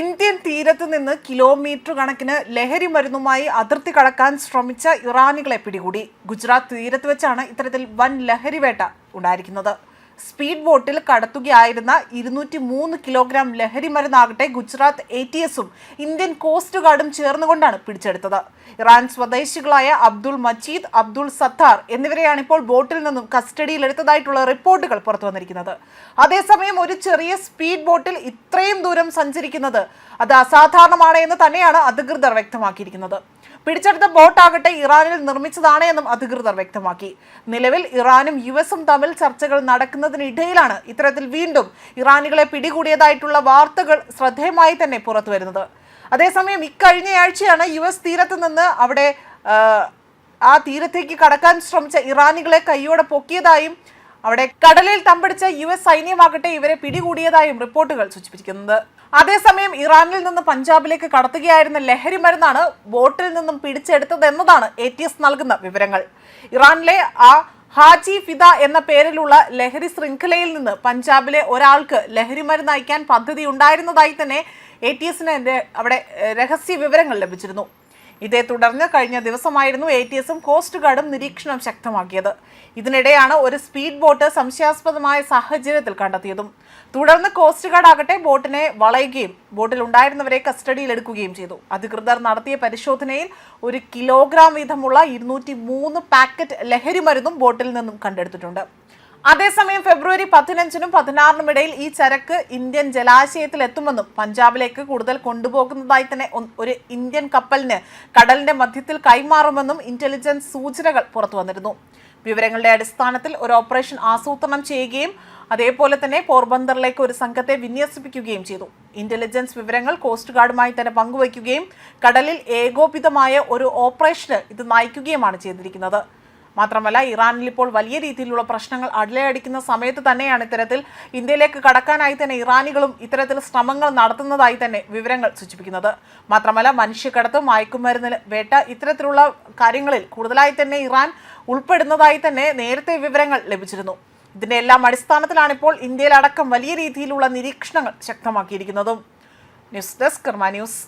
Indian തീരത്ത് നിന്ന് kilometre കണക്കിന് ലഹരി മരുന്നുമായി അതിർത്തി കടക്കാൻ ശ്രമിച്ച ഇറാനികളെ പിടികൂടി. ഗുജറാത്ത് തീരത്ത് വെച്ചാണ് ഇത്തരത്തിൽ വൻ ലഹരി വേട്ട ഉണ്ടായിരിക്കുന്നത്. സ്പീഡ് ബോട്ടിൽ കടത്തുകയായിരുന്ന ഇരുന്നൂറ്റി മൂന്ന് കിലോഗ്രാം ലഹരി മരുന്നാകട്ടെ ഗുജറാത്ത് എ ടി എസും ഇന്ത്യൻ കോസ്റ്റ് ഗാർഡും ചേർന്നുകൊണ്ടാണ് പിടിച്ചെടുത്തത്. ഇറാൻ സ്വദേശികളായ അബ്ദുൾ മജീദ് അബ്ദുൾ സത്താർ എന്നിവരെയാണ് ഇപ്പോൾ ബോട്ടിൽ നിന്നും കസ്റ്റഡിയിലെടുത്തതായിട്ടുള്ള റിപ്പോർട്ടുകൾ പുറത്തു വന്നിരിക്കുന്നത്. അതേസമയം ഒരു ചെറിയ സ്പീഡ് ബോട്ടിൽ ഇത്രയും ദൂരം സഞ്ചരിക്കുന്നത് അത് അസാധാരണമാണ് എന്ന് തന്നെയാണ് അധികൃതർ വ്യക്തമാക്കിയിരിക്കുന്നത്. പിടിച്ചെടുത്ത ബോട്ട് ബോട്ടാകട്ടെ ഇറാനിൽ നിർമ്മിച്ചതാണ് എന്നും അധികൃതർ വ്യക്തമാക്കി. നിലവിൽ ഇറാനും യു എസും തമ്മിൽ ചർച്ചകൾ നടക്കുന്നതിനിടയിലാണ് ഇത്തരത്തിൽ വീണ്ടും ഇറാനികളെ പിടികൂടിയതായിട്ടുള്ള വാർത്തകൾ ശ്രദ്ധേയമായി തന്നെ പുറത്തു വരുന്നത് അതേസമയം ഇക്കഴിഞ്ഞയാഴ്ചയാണ് യു എസ് തീരത്ത് നിന്ന് അവിടെ ആ തീരത്തേക്ക് കടക്കാൻ ശ്രമിച്ച ഇറാനികളെ കൈയോടെ പൊക്കിയതായും അവിടെ കടലിൽ തമ്പടിച്ച യു എസ് സൈന്യമാകട്ടെ ഇവരെ പിടികൂടിയതായും റിപ്പോർട്ടുകൾ സൂചിപ്പിക്കുന്നത് അതേസമയം ഇറാനിൽ നിന്ന് പഞ്ചാബിലേക്ക് കടത്തുകയായിരുന്ന ലഹരി മരുന്നാണ് ബോട്ടിൽ നിന്നും പിടിച്ചെടുത്തത് എന്നതാണ് എ ടി എസ് നൽകുന്ന വിവരങ്ങൾ. ഇറാനിലെ ആ ഹാജി ഫിദ എന്ന പേരിലുള്ള ലഹരി ശൃംഖലയിൽ നിന്ന് പഞ്ചാബിലെ ഒരാൾക്ക് ലഹരി മരുന്ന് അയക്കാൻ പദ്ധതി ഉണ്ടായിരുന്നതായി തന്നെ എ ടി എസിന് അവിടെ രഹസ്യ വിവരങ്ങൾ ലഭിച്ചിരുന്നു. ഇതേ തുടർന്ന് കഴിഞ്ഞ ദിവസമായിരുന്നു എ ടി എസും കോസ്റ്റ് ഗാർഡും നിരീക്ഷണം ശക്തമാക്കിയത്. ഇതിനിടെയാണ് ഒരു സ്പീഡ് ബോട്ട് സംശയാസ്പദമായ സാഹചര്യത്തിൽ കണ്ടെത്തിയതും. തുടർന്ന് കോസ്റ്റ് ഗാർഡ് ആകട്ടെ ബോട്ടിനെ വളയുകയും ബോട്ടിൽ ഉണ്ടായിരുന്നവരെ കസ്റ്റഡിയിലെടുക്കുകയും ചെയ്തു. അധികൃതർ നടത്തിയ പരിശോധനയിൽ ഒരു കിലോഗ്രാം വീതമുള്ള ഇരുന്നൂറ്റി പാക്കറ്റ് ലഹരി മരുന്നും ബോട്ടിൽ നിന്നും കണ്ടെടുത്തിട്ടുണ്ട്. അതേസമയം ഫെബ്രുവരി പതിനഞ്ചിനും പതിനാറിനും ഇടയിൽ ഈ ചരക്ക് ഇന്ത്യൻ ജലാശയത്തിൽ എത്തുമെന്നും പഞ്ചാബിലേക്ക് കൂടുതൽ കൊണ്ടുപോകുന്നതായി തന്നെ ഒരു ഇന്ത്യൻ കപ്പലിന് കടലിന്റെ മധ്യത്തിൽ കൈമാറുമെന്നും ഇന്റലിജൻസ് സൂചനകൾ പുറത്തു വന്നിരുന്നു. വിവരങ്ങളുടെ അടിസ്ഥാനത്തിൽ ഒരു ഓപ്പറേഷൻ ആസൂത്രണം ചെയ്യുകയും അതേപോലെ തന്നെ പോർബന്ദറിലേക്ക് ഒരു സംഘത്തെ വിന്യസിപ്പിക്കുകയും ചെയ്തു. ഇന്റലിജൻസ് വിവരങ്ങൾ കോസ്റ്റ് ഗാർഡുമായി തന്നെ പങ്കുവയ്ക്കുകയും കടലിൽ ഏകോപിതമായ ഒരു ഓപ്പറേഷന് ഇത് നയിക്കുകയുമാണ് ചെയ്തിരിക്കുന്നത്. മാത്രമല്ല ഇറാനിൽ ഇപ്പോൾ വലിയ രീതിയിലുള്ള പ്രശ്നങ്ങൾ അടലയടിക്കുന്ന സമയത്ത് തന്നെയാണ് ഇത്തരത്തിൽ ഇന്ത്യയിലേക്ക് കടക്കാനായി തന്നെ ഇറാനികളും ഇത്തരത്തിൽ ശ്രമങ്ങൾ നടത്തുന്നതായി തന്നെ വിവരങ്ങൾ സൂചിപ്പിക്കുന്നത്. മാത്രമല്ല മനുഷ്യക്കടത്ത് മയക്കുമരുന്ന് വേട്ട ഇത്തരത്തിലുള്ള കാര്യങ്ങളിൽ കൂടുതലായി തന്നെ ഇറാൻ ഉൾപ്പെടുന്നതായി തന്നെ നേരത്തെ വിവരങ്ങൾ ലഭിച്ചിരുന്നു. ഇതിന്റെ എല്ലാം അടിസ്ഥാനത്തിലാണ് ഇപ്പോൾ ഇന്ത്യയിലടക്കം വലിയ രീതിയിലുള്ള നിരീക്ഷണങ്ങൾ ശക്തമാക്കിയിരിക്കുന്നതും. News desk Karma news.